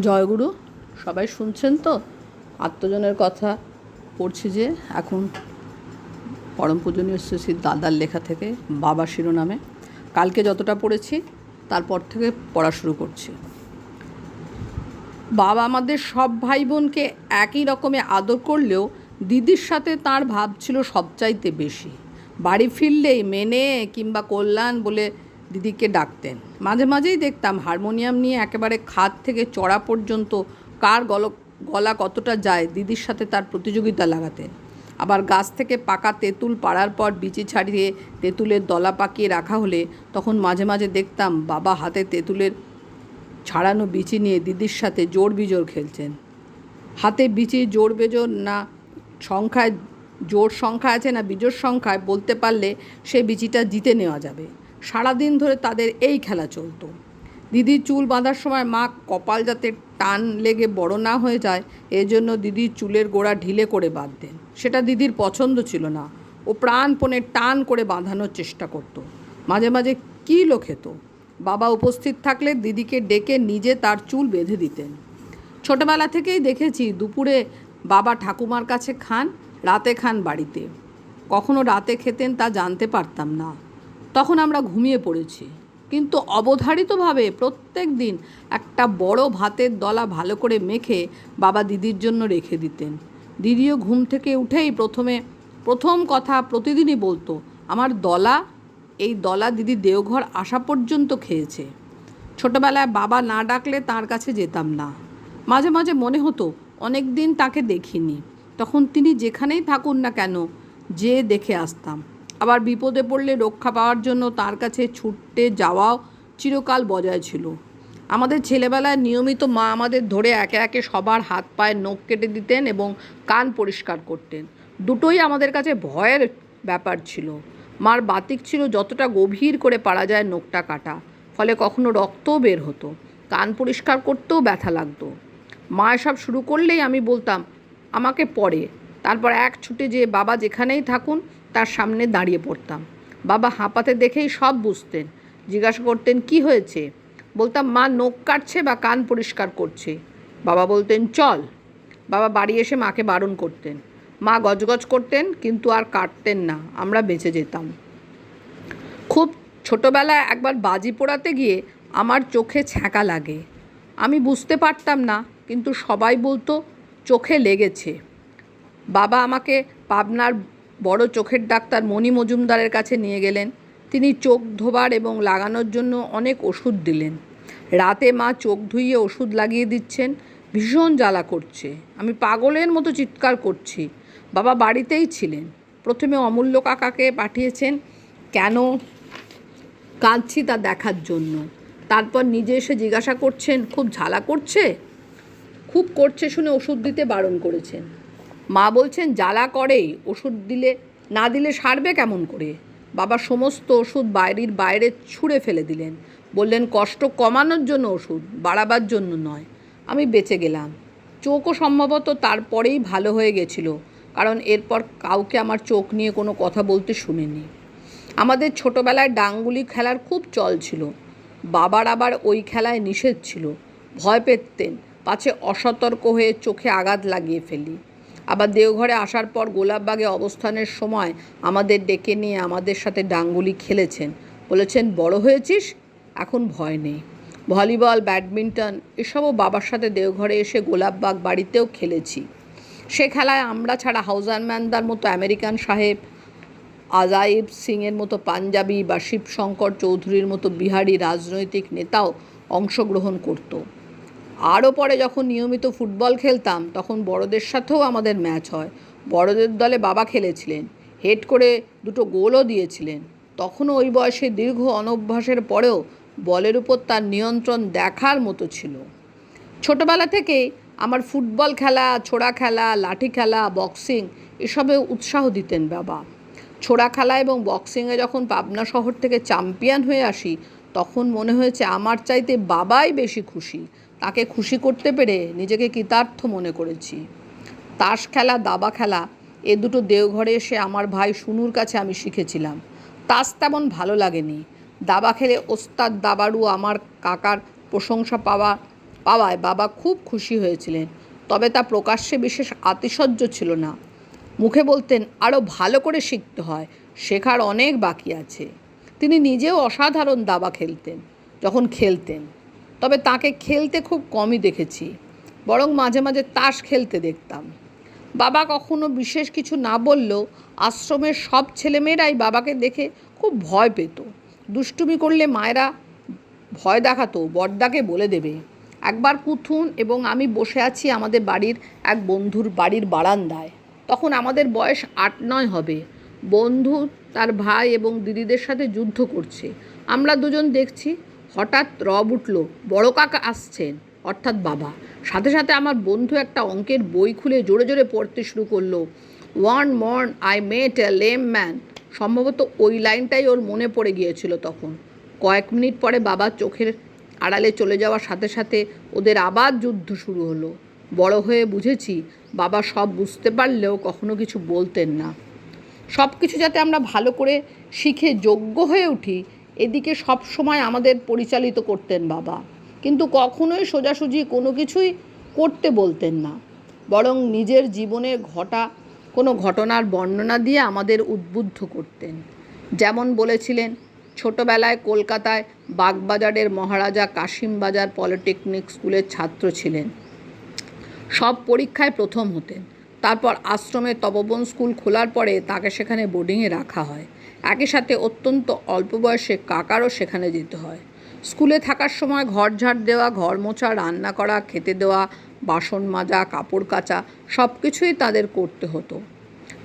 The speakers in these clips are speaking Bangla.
জয়গুরু, সবাই শুনছেন তো? আত্মজনের কথা পড়ছি যে এখন পরম পূজনীয় শ্রী দাদার লেখা থেকে বাবা শিরোনামে। কালকে যতটা পড়েছি, তারপর থেকে পড়া শুরু করছি। বাবা আমাদের সব ভাই বোনকে একই রকমে আদর করলেও দিদির সাথে তার ভাব ছিল সবচাইতে বেশি। বাড়ি ফিরলেই মেনে কিংবা কল্যাণ বলে দিদিকে ডাকতেন। মাঝে মাঝেই দেখতাম হারমোনিয়াম নিয়ে একেবারে খাট থেকে চড়া পর্যন্ত কার গল গলা কতটা যায় দিদির সাথে তার প্রতিযোগিতা লাগাতেন। আবার গাছ থেকে পাকা তেঁতুল পাড়ার পর বিচি ছাড়িয়ে তেঁতুলের দলা পাকিয়ে রাখা হলে তখন মাঝে মাঝে দেখতাম বাবা হাতে তেঁতুলের ছাড়ানো বিচি নিয়ে দিদির সাথে জোর বিজোর খেলছেন। হাতে বিচি জোর বেজোর না সংখ্যায় জোর সংখ্যা আছে না বিজোর সংখ্যায় বলতে পারলে সে বিচিটা জিতে নেওয়া যাবে। সারাদিন ধরে তাদের এই খেলা চলতো। দিদির চুল বাঁধার সময় মা কপাল যাতে টান লেগে বড় না হয়ে যায়, এজন্য দিদির চুলের গোড়া ঢিলে করে বাঁধতেন। সেটা দিদির পছন্দ ছিল না। ও প্রাণপণে টান করে বাঁধানোর চেষ্টা করতো। মাঝে মাঝে কী লো খেত বাবা উপস্থিত থাকলে দিদিকে ডেকে নিজে তার চুল বেঁধে দিতেন। ছোটবেলা থেকেই দেখেছি দুপুরে বাবা ঠাকুমার কাছে খান, রাতে খান বাড়িতে। কখনো রাতে খেতেন তা জানতে পারতাম না। তখন আমরা ঘুমিয়ে পড়েছি। কিন্তু অবধারিতভাবে প্রত্যেক দিন একটা বড় ভাতের দলা ভালো করে মেখে বাবা দিদির জন্য রেখে দিতেন। দিদিও ঘুম থেকে উঠেই প্রথমে, প্রথম কথা প্রতিদিনই বলতো, আমার দলা, এই দলা দিদি দেওঘর আসা পর্যন্ত খেয়েছে। ছোটবেলায় বাবা না ডাকলে তার কাছে যেতাম না। মাঝে মাঝে মনে হতো, অনেক দিন তাকে দেখিনি। তখন তিনি যেখানেই থাকুন না কেন, যে দেখে আসতাম। আবার বিপদে পড়লে রক্ষা পাওয়ার জন্য তার কাছে ছুটতে যাওয়াও চিরকাল বজায় ছিল। আমাদের ছেলেবেলায় নিয়মিত মা আমাদের ধরে একে একে সবার হাত পায়ে নখ কেটে দিতেন এবং কান পরিষ্কার করতেন। দুটোই আমাদের কাছে ভয়ের ব্যাপার ছিল। মার বাতিক ছিল যতটা গভীর করে পারা যায় নখটা কাটা, ফলে কখনো রক্তও বের হতো, কান পরিষ্কার করতেও ব্যথা লাগতো। মা এসব শুরু করলেই আমি বলতাম, আমাকে পড়ে, তারপর এক ছুটে যে বাবা যেখানেই থাকুন তার সামনে দাঁড়িয়ে পড়তাম। বাবা হাঁপাতে দেখেই সব বুঝতেন। জিজ্ঞাসা করতেন, কি হয়েছে? বলতাম, মা নখ কাটছে বা কান পরিষ্কার করছে। বাবা বলতেন, চল। বাবা বাড়ি এসে মাকে বারণ করতেন। মা গজগজ করতেন, কিন্তু আর কাটতেন না, আমরা বেঁচে যেতাম। খুব ছোটোবেলায় একবার বাজি পোড়াতে গিয়ে আমার চোখে ছ্যাঁকা লাগে। আমি বুঝতে পারতাম না, কিন্তু সবাই বলতো, চোখে লেগেছে। বাবা আমাকে পাবনার বড় চোখের ডাক্তার মণি মজুমদারের কাছে নিয়ে গেলেন। তিনি চোখ ধোবার এবং লাগানোর জন্য অনেক ওষুধ দিলেন। রাতে মা চোখ ধুইয়ে ওষুধ লাগিয়ে দিচ্ছেন। ভীষণ জ্বালা করছে। আমি পাগলের মতো চিৎকার করছি। বাবা বাড়িতেই ছিলেন। প্রথমে অমূল্য কাকাকে পাঠিয়েছেন, কেন? কাঁদছি তা দেখার জন্য। তারপর নিজে এসে জিজ্ঞাসা করছেন, খুব ঝালা করছে? খুব করছে শুনে ওষুধ দিতে বারণ করেছেন। মা বলছেন, জ্বালা করেই, ওষুধ দিলে, না দিলে সারবে কেমন করে? বাবা সমস্ত ওষুধ বাইরের বাইরে ছুঁড়ে ফেলে দিলেন। বললেন, কষ্ট কমানোর জন্য ওষুধ, বাড়াবার জন্য নয়। আমি বেঁচে গেলাম। চোখও সম্ভবত তারপরেই ভালো হয়ে গেছিল, কারণ এরপর কাউকে আমার চোখ নিয়ে কোনো কথা বলতে শুনিনি। আমাদের ছোটোবেলায় ডাঙ্গুলি খেলার খুব চল ছিল। বাবার আবার ওই খেলায় নিষেধ ছিল। ভয় পেতেন, পাছে অসতর্ক হয়ে চোখে আঘাত লাগিয়ে ফেলি। আবার দেওঘরে আসার পর গোলাপবাগে অবস্থানের সময় আমাদের ডেকে নিয়ে আমাদের সাথে ডাঙ্গুলি খেলেছেন। বলেছেন, বড় হয়েছিস, এখন ভয় নেই। ভলিবল, ব্যাডমিন্টন এসবও বাবার সাথে দেওঘরে এসে গোলাপবাগ বাড়িতেও খেলেছি। সে খেলায় আমরা ছাড়া হাউজারম্যানদার মতো আমেরিকান সাহেব, আজাইব সিংয়ের মতো পাঞ্জাবি বা শিবশঙ্কর চৌধুরীর মতো বিহারি রাজনৈতিক নেতাও অংশগ্রহণ করত। আরও পরে যখন নিয়মিত ফুটবল খেলতাম, তখন বড়দের সাথেও আমাদের ম্যাচ হয়। বড়দের দলে বাবা খেলেছিলেন, হেড করে দুটো গোলও দিয়েছিলেন। তখনও ওই বয়সে দীর্ঘ অনভ্যাসের পরেও বলের উপর তার নিয়ন্ত্রণ দেখার মতো ছিল। ছোটবেলা থেকেই আমার ফুটবল খেলা, ছোড়া খেলা, লাঠি খেলা, বক্সিং এসবে উৎসাহ দিতেন বাবা। ছোড়া খেলা এবং বক্সিংয়ে যখন পাবনা শহর থেকে চ্যাম্পিয়ন হয়ে আসি, তখন মনে হয়েছে আমার চাইতে বাবাই বেশি খুশি। তাকে খুশি করতে পেরে নিজেকে কৃতার্থ মনে করেছি। তাস খেলা, দাবা খেলা, এ দুটো দেওঘরে এসে আমার ভাই সুনুর কাছে আমি শিখেছিলাম। তাস তেমন ভালো লাগেনি। দাবা খেলে ওস্তাদ দাবারু আমার কাকার প্রশংসা পাওয়া, পাওয়ায় বাবা খুব খুশি হয়েছিলেন। তবে তা প্রকাশ্যে বিশেষ আতিশয্য ছিল না। মুখে বলতেন আরও ভালো করে শিখতে হয়, শেখার অনেক বাকি আছে। তিনি নিজেও অসাধারণ দাবা খেলতেন, যখন খেলতেন। তবে তাকে খেলতে খুব কমই দেখেছি, বরং মাঝে মাঝে তাস খেলতে দেখতাম। বাবা কখনো বিশেষ কিছু না বললেও আশ্রমের সব ছেলেমেয়েরাই বাবাকে দেখে খুব ভয় পেত। দুষ্টুমি করলে মায়েরা ভয় দেখাতো, বড়দাকে বলে দেবে। একবার কুথুন এবং আমি বসে আছি আমাদের বাড়ির এক বন্ধুর বাড়ির বারান্দায়। তখন আমাদের বয়স আট নয় হবে। বন্ধু, তার ভাই এবং দিদিদের সাথে যুদ্ধ করছে। আমরা দুজন দেখছি হঠাৎ রব উঠল, বড় কাকা আসছেন। অর্থাৎ বাবা। সাথে সাথে আমার বন্ধু একটা অঙ্কের বই খুলে জোরে জোরে পড়তে শুরু করল, one morn I met a lame man. সম্ভবত ওই লাইনটাই ওর মনে পড়ে গিয়েছিল তখন। কয়েক মিনিট পরে বাবা চোখের আড়ালে চলে যাওয়ার সাথে সাথে ওদের আবার যুদ্ধ শুরু হলো। বড় হয়ে বুঝেছি, বাবা সব বুঝতে পারলেও কখনো কিছু বলতেন না। সব কিছু যাতে আমরা ভালো করে শিখে যোগ্য হয়ে উঠি এদিকে সব সময় আমাদের পরিচালিত করতেন বাবা। কিন্তু কখনোই সোজাসুজি কোনো কিছুই করতে বলতেন না। বরং নিজের জীবনে ঘটা, কোনো ঘটনার বর্ণনা দিয়ে আমাদের উদ্বুদ্ধ করতেন। যেমন বলেছিলেন, ছোটবেলায় কলকাতায় বাগবাজারের মহারাজা কাশিমবাজার পলিটেকনিক স্কুলের ছাত্র ছিলেন। সব পরীক্ষায় প্রথম হতেন। তারপর আশ্রমে তপবন স্কুল খোলার পরে তাকে সেখানে বোর্ডিংয়ে রাখা হয়। একই সাথে অত্যন্ত অল্প বয়সে কাকারও সেখানে যেতে হয়। স্কুলে থাকার সময় ঘর ঝাড় দেওয়া, ঘর মোছা, রান্না করা, খেতে দেওয়া, বাসন মাজা, কাপড় কাচা সব কিছুই তাদের করতে হতো।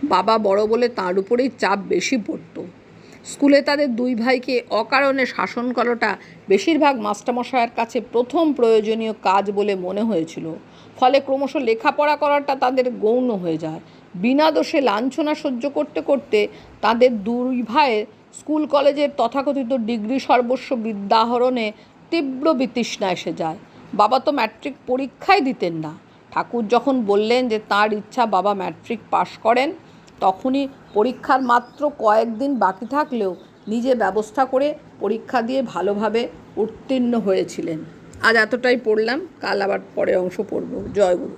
বাবা বড় বলে তার উপরেই চাপ বেশি পড়তো। স্কুলে তাদের দুই ভাইকে অকারণে শাসন করাটা বেশিরভাগ মাস্টারমশায়ের কাছে প্রথম প্রয়োজনীয় কাজ বলে মনে হয়েছিল। ফলে ক্রমশ লেখাপড়া করাটা তাদের গৌণ হয়ে যায়। বিনা দোষে লাঞ্ছনা সহ্য করতে করতে তাদের দুই ভাইয়ের স্কুল কলেজের তথাকথিত ডিগ্রি সর্বস্ব বিদ্যাহরণে তীব্র বিতৃষ্ণা এসে যায়। বাবা তো ম্যাট্রিক পরীক্ষাই দিতেন না। ঠাকুর যখন বললেন যে তার ইচ্ছা বাবা ম্যাট্রিক পাশ করেন তখনই পরীক্ষার মাত্র কয়েকদিন বাকি থাকলেও নিজে ব্যবস্থা করে পরীক্ষা দিয়ে ভালোভাবে উত্তীর্ণ হয়েছিলেন। আজ এতটাই পড়লাম, কাল আবার পরের অংশ পড়ব। জয় গুরু।